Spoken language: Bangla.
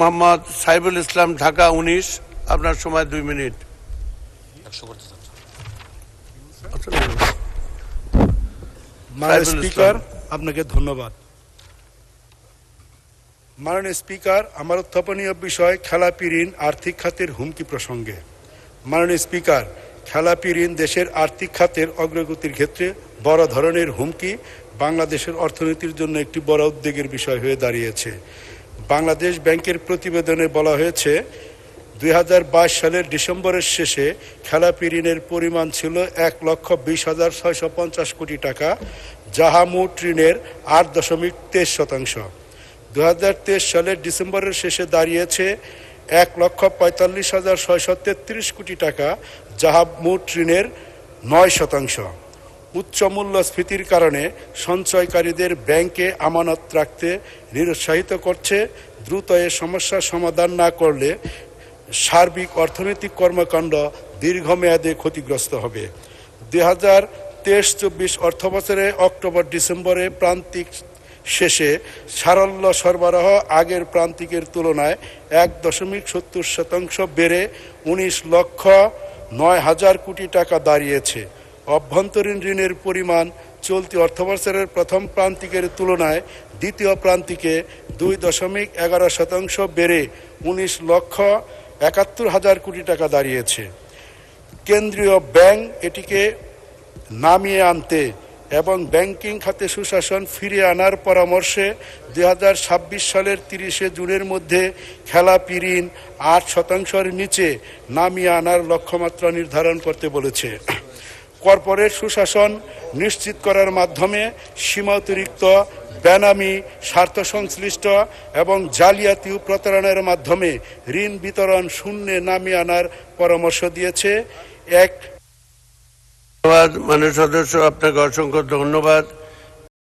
মোহাম্মদ সাইবুল ইসলাম ঢাকা উনিশ। আপনার সময় দুই মিনিট। মাননীয় স্পিকার আপনাকে ধন্যবাদ। মাননীয় স্পিকার আমার উত্থাপনীয় বিষয় খেলাপি ঋণ আর্থিক খাতের হুমকি প্রসঙ্গে। মাননীয় স্পিকার খেলাপি ঋণ দেশের আর্থিক খাতের অগ্রগতির ক্ষেত্রে বড় ধরনের হুমকি বাংলাদেশের অর্থনীতির জন্য একটি বড় উদ্বেগের বিষয় হয়ে দাঁড়িয়েছে। বাংলাদেশ ব্যাংকের প্রতিবেদনে বলা হয়েছে দু হাজার বাইশ সালের ডিসেম্বরের শেষে খেলাপি ঋণের পরিমাণ ছিল এক লক্ষ বিশ হাজার ছয়শো পঞ্চাশ কোটি টাকা, যাহা মোট ঋণের আট দশমিক তেইশ শতাংশ। দু হাজার তেইশ সালের ডিসেম্বরের শেষে দাঁড়িয়েছে এক লক্ষ পঁয়তাল্লিশ হাজার ছয়শো কোটি টাকা, যাহা মোট ঋণের নয় শতাংশ। উচ্চ মূল্যস্ফীতির কারণে সঞ্চয়কারীদের ব্যাংকে আমানত রাখতে নিরুৎসাহিত করছে। দ্রুত এ সমস্যার সমাধান না করলে সার্বিক অর্থনৈতিক কর্মকাণ্ড দীর্ঘমেয়াদে ক্ষতিগ্রস্ত হবে। দুই হাজার তেইশ চব্বিশ অর্থবছরে অক্টোবর ডিসেম্বরে প্রান্তিক শেষে সারল্য সরবরাহ আগের প্রান্তিকের তুলনায় এক দশমিক সত্তর শতাংশ বেড়ে উনিশ লক্ষ নয় হাজার কোটি টাকা দাঁড়িয়েছে। অভ্যন্তরীণ ঋণের পরিমাণ চলতি অর্থবছরের প্রথম প্রান্তিকের তুলনায় দ্বিতীয় প্রান্তিকে দুই দশমিক এগারো শতাংশ বেড়ে উনিশ লক্ষ একাত্তর হাজার কোটি টাকা দাঁড়িয়েছে। কেন্দ্রীয় ব্যাংক এটিকে নামিয়ে আনতে এবং ব্যাংকিং খাতে সুশাসন ফিরিয়ে আনার পরামর্শে দু হাজার ছাব্বিশ সালের তিরিশে জুনের মধ্যে খেলাপি ঋণ আট শতাংশের নিচে নামিয়ে আনার লক্ষ্যমাত্রা নির্ধারণ করতে বলেছে। কর্পোরেট সুশাসন নিশ্চিত করার মাধ্যমে সীমা অতিরিক্ত বেনামি, স্বার্থ সংশ্লিষ্ট এবং জালিয়াতি প্রতারণার মাধ্যমে ঋণ বিতরণ শূন্যে নামিয়ে আনার পরামর্শ দিয়েছে। এক ধন্যবাদ সদস্য, আপনাকে অসংখ্য ধন্যবাদ।